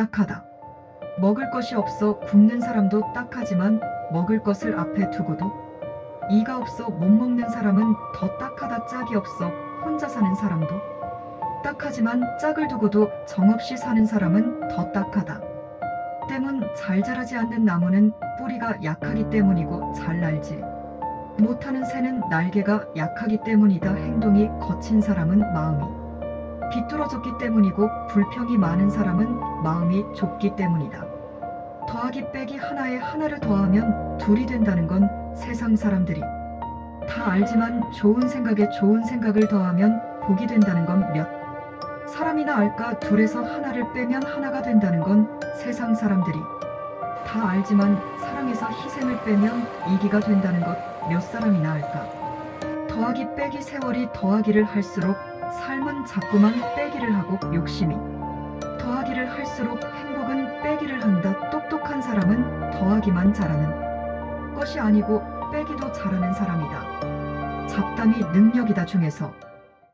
딱하다. 먹을 것이 없어 굶는 사람도 딱하지만 먹을 것을 앞에 두고도 이가 없어 못 먹는 사람은 더 딱하다 짝이 없어 혼자 사는 사람도 딱하지만 짝을 두고도 정없이 사는 사람은 더 딱하다. 때문 잘 자라지 않는 나무는 뿌리가 약하기 때문이고 잘 날지 못하는 새는 날개가 약하기 때문이다. 행동이 거친 사람은 마음이 비뚤어졌기 때문이고 불평이 많은 사람은 마음이 좁기 때문이다. 더하기 빼기 하나에 하나를 더하면 둘이 된다는 건 세상 사람들이 다 알지만 좋은 생각에 좋은 생각을 더하면 복이 된다는 건 몇? 사람이나 알까? 둘에서 하나를 빼면 하나가 된다는 건 세상 사람들이 다 알지만 사랑에서 희생을 빼면 이기가 된다는 것 몇 사람이나 알까? 더하기 빼기 세월이 더하기를 할수록 삶은 자꾸만 빼기를 하고 욕심이. 더하기를 할수록 행복은 빼기를 한다. 똑똑한 사람은 더하기만 잘하는 것이 아니고 빼기도 잘하는 사람이다. 잡담이 능력이다 중에서